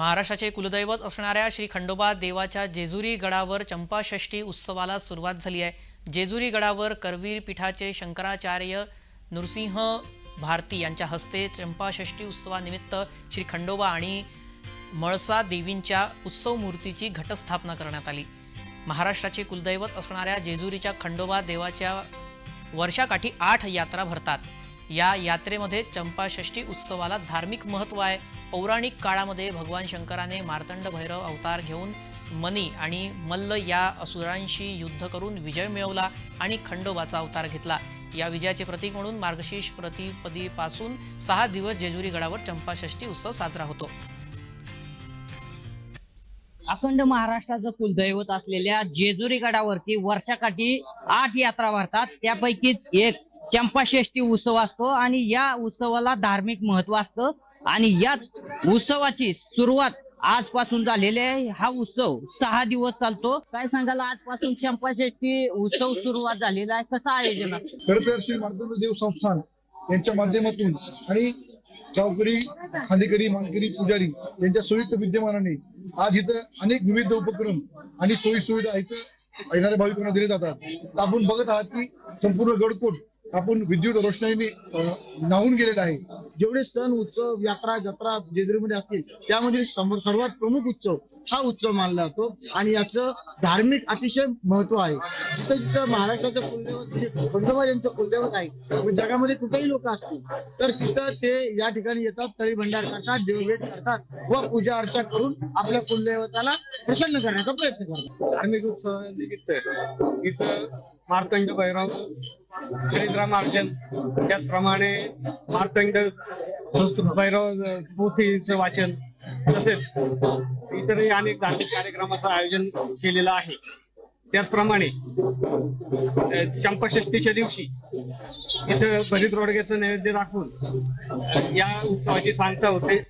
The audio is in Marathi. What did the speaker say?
महाराष्ट्राचे कुलदैवत असणाऱ्या श्री खंडोबा देवाच्या जेजुरी गडावर चंपाषष्ठी उत्सवाला सुरुवात झाली आहे. जेजुरी गडावर करवीर पीठाचे शंकराचार्य नृसिंह भारती यांच्या हस्ते चंपाषष्ठी उत्सवानिमित्त श्री खंडोबा आणि मळसा देवींच्या उत्सव मूर्तीची घटस्थापना करण्यात आली. महाराष्ट्राचे कुलदैवत असणाऱ्या जेजुरीच्या खंडोबा देवाच्या वर्षाकाठी आठ यात्रा भरतात. या यात्रेमध्ये चंपाषष्ठी उत्सवाला धार्मिक महत्त्व आहे. पौराणिक काळामध्ये भगवान शंकराने मार्तंड भैरव अवतार घेऊन मनी आणि मल्ल या असुरांशी युद्ध करून विजय मिळवला आणि खंडोबाचा अवतार घेतला. या विजयाचे प्रतीक म्हणून मार्गशीर्ष प्रतिपदीपासून सहा दिवस जेजुरी गडावर चंपाषष्ठी उत्सव साजरा होतो. अखंड महाराष्ट्राचं कुलदैवत असलेल्या जेजुरी गडावरती वर्षाकाठी आठ यात्रा भरतात. त्यापैकीच एक चंपाषष्ठी उत्सव असतो आणि या उत्सवाला धार्मिक महत्त्व असतं. आणि याच उत्सवाची सुरुवात आजपासून झालेली आहे. हा उत्सव सहा दिवस चालतो. काय सांगायला आजपासून चंपाषष्ठी उत्सव सुरुवात झालेला आहे. कसं आयोजन तर श्री देव संस्थान यांच्या माध्यमातून आणि गावकरी खांदेकरी मानकरी पुजारी यांच्या संयुक्त विद्यमानाने आज इथं अनेक विविध उपक्रम आणि सोयी सुविधा इथं येणाऱ्या भाविकांना दिले जातात. आपण बघत आहात की संपूर्ण गडकोट आपण विद्युत रोषणाईने नाहून न्हावून गेलेला आहे. जेवढे सण उत्सव यात्रा जत्रा जेजुरीमध्ये असतील त्यामध्ये सर्वात प्रमुख उत्सव हा उत्सव मानला जातो. आणि याचं धार्मिक अतिशय महत्त्व आहे. जिथं जिथं महाराष्ट्राचं कुलदैवत खंडोबा यांचं कुलदैवत आहे म्हणजे जगामध्ये कुठेही लोक असतील तर तिथं ते या ठिकाणी येतात तळी भंडार करतात देवभेट करतात व पूजा अर्चा करून आपल्या कुलदैवताला प्रसन्न करण्याचा प्रयत्न करतात. धार्मिक उत्सव इथं मार्तंड भैरव हरिद्रामार्जन त्याचप्रमाणे मार्तंड भैरव पोथीचं वाचन तसेच इतरही अनेक धार्मिक कार्यक्रमाचं आयोजन केलेलं आहे. त्याचप्रमाणे अं, चंपाषष्टीच्या दिवशी इथं भरीत रोडग्याचं नैवेद्य दाखवून या उत्सवाची सांगता होते.